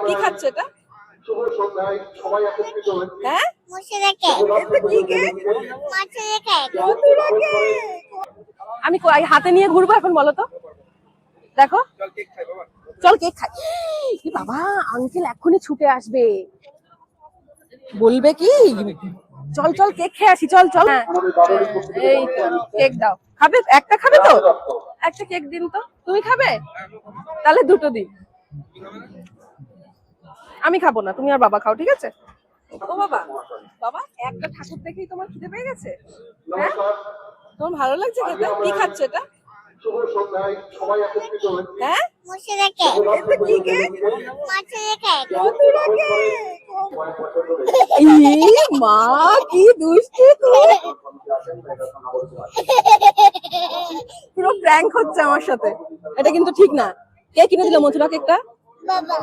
কি খাচ্ছ এটা? হ্যাঁ। আমি কই- হাতে নিয়ে ঘুরবো এখন বলো তো। দেখো। চল কেক খাই। কি বাবা আঙ্কেল এক্ষুনি ছুটে আসবে। বলবে কি? চল চল কেক খেয়ে আসি চল চল। হ্যাঁ, এই তো কেক দাও। খাবে? একটা খাবে তো? একটা কেক দিন তো। তুমি খাবে? তাহলে দুটো দিন। আমি খাব না তুমি আর বাবা খাও ঠিক আছে? ও বাবা বাবা একটা ঠাকুর দেখেই তোমার খিদে পেয়ে গেছে? হ্যাঁ? তোমার ভালো লাগছে খেতে? কি খাচ্ছ এটা? হ্যাঁ মুর্শিদা কেক এটা কি cake Murshida cake Mathura cake মা কি দুষ্টু পুরো প্র্যাঙ্ক হচ্ছে আমার সাথে। এটা কিন্তু ঠিক না। কে কিনে দিল মথুরা কেকটা বাবা।